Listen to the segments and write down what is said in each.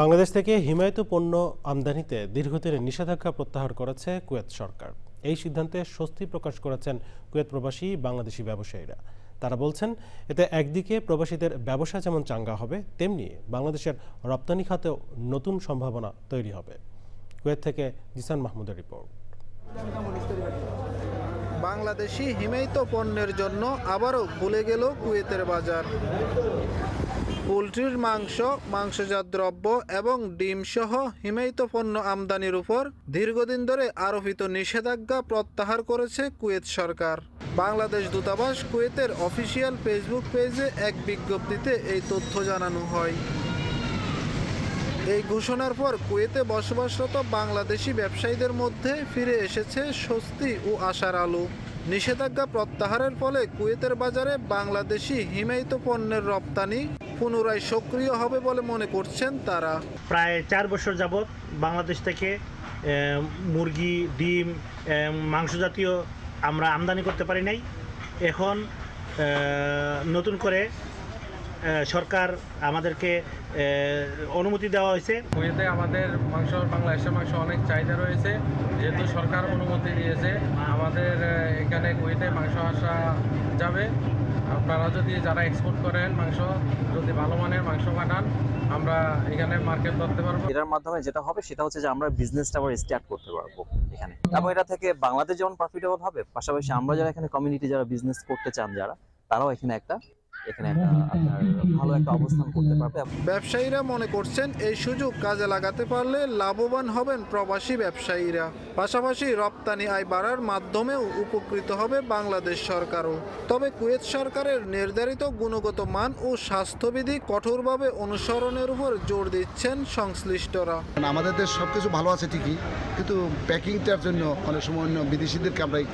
বাংলাদেশ থেকে হিমায়িত পণ্য আমদানিতে দীর্ঘদিনের নিষেধাজ্ঞা প্রত্যাহার করেছে কুয়েত সরকার। এই সিদ্ধান্তে স্বস্তি প্রকাশ করেছেন কুয়েত প্রবাসী বাংলাদেশি ব্যবসায়ীরা। তারা বলছেন, এতে একদিকে প্রবাসীদের ব্যবসা যেমন চাঙ্গা হবে, তেমনি বাংলাদেশের রপ্তানি খাতেও নতুন সম্ভাবনা তৈরি হবে। কুয়েত থেকে জিসান মাহমুদের রিপোর্ট। বাংলাদেশি হিমায়িত পণ্যের জন্য আবারও খুলে গেল কুয়েতের বাজার। পোলট্রির মাংস, মাংসজাত দ্রব্য এবং ডিম সহ হিমায়িত পণ্য আমদানির উপর দীর্ঘদিন ধরে আরোপিত নিষেধাজ্ঞা প্রত্যাহার করেছে কুয়েত সরকার। বাংলাদেশ দূতাবাস কুয়েতের অফিসিয়াল ফেসবুক পেজে এক বিজ্ঞপ্তিতে এই তথ্য জানানো হয়। এই ঘোষণার পর কুয়েতে বসবাসরত বাংলাদেশি ব্যবসায়ীদের মধ্যে ফিরে এসেছে স্বস্তি ও আশার আলো। নিষেধাজ্ঞা প্রত্যাহারের ফলে কুয়েতের বাজারে বাংলাদেশি হিমায়িত পণ্যের রপ্তানি পুনরায় সক্রিয় হবে বলে মনে করছেন তারা। প্রায় চার বছর যাবৎ বাংলাদেশ থেকে মুরগি, ডিম মাংস জাতীয় আমরা আমদানি করতে পারি নাই। এখন নতুন করে সরকার আমাদেরকে অনুমতি দেওয়া হয়েছে। কুয়েতে আমাদের মাংস বাংলাদেশের মাংস অনেক চাহিদা রয়েছে। যেহেতু সরকার অনুমতি দিয়েছে আমাদের এখানে কুয়েতে মাংস আসা যাবে। আপনারা যদি যারা এক্সপোর্ট করেন মাংস যদি ভালো মানের মাংস পাঠান আমরা এখানে মার্কেট ধরতে পারব। এটার মাধ্যমে যেটা হবে সেটা হচ্ছে যে আমরা বিজনেসটা আবার স্টার্ট করতে পারব এখানে। এবং এটা থেকে বাংলাদেশ যেমন প্রফিটেবল হবে পাশাপাশি আমরা যারা এখানে কমিউনিটি যারা বিজনেস করতে চান যারা তারাও এখানে একটা এখানে একটা আপনার ভালো একটা অবস্থান করতে পারবে ব্যবসায়ীরা মনে করছেন এই সুযোগ কাজে লাগাতে পারলে লাভবান হবেন প্রবাসী ব্যবসায়ীরা। পাশাপাশি রপ্তানি আয় বাড়ার মাধ্যমেও উপকৃত হবে বাংলাদেশ সরকারও। তবে কুয়েত সরকারের নির্ধারিত গুণগত মান ও স্বাস্থ্যবিধি কঠোরভাবে অনুসরণের উপর জোর দিচ্ছেন সংশ্লিষ্টরা। আমাদের দেশ সব কিছু ভালো আছে ঠিকই কিন্তু প্যাকিংটার জন্য অনেক সময় অন্য বিদেশিদেরকে আমরা এই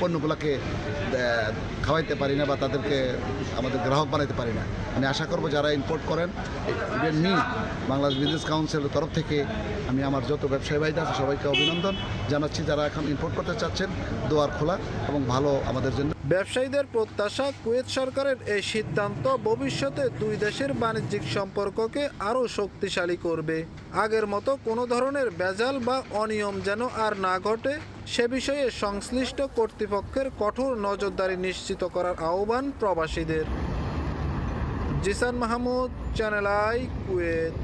পণ্যগুলোকে খাওয়াইতে পারি না বা তাদেরকে আমাদের গ্রাহক বানাইতে পারি না। আমি আশা করব যারা ইম্পোর্ট করেন ইভেন মি বাংলাদেশ বিজনেস কাউন্সিলের তরফ থেকে আমি আমার যত ব্যবসায়ী ভাইরা আছে সবাইকে অভিনন্দন। জানাচ্ছি যারা এখন ইম্পোর্ট করতে চাচ্ছেন, দোয়ার খোলা এবং ভালো আমাদের জন্য। ব্যবসায়ীদের প্রত্যাশা, কুয়েত সরকারের এই সিদ্ধান্ত ভবিষ্যতে দুই দেশের বাণিজ্যিক সম্পর্ককে আরও শক্তিশালী করবে। আগের মতো কোনো ধরনের ভেজাল বা অনিয়ম যেন আর না ঘটে, সে বিষয়ে সংশ্লিষ্ট কর্তৃপক্ষের কঠোর নজরদারি নিশ্চিত করার আহ্বান প্রবাসীদের। Zisan Mahmud channel I Kuwait.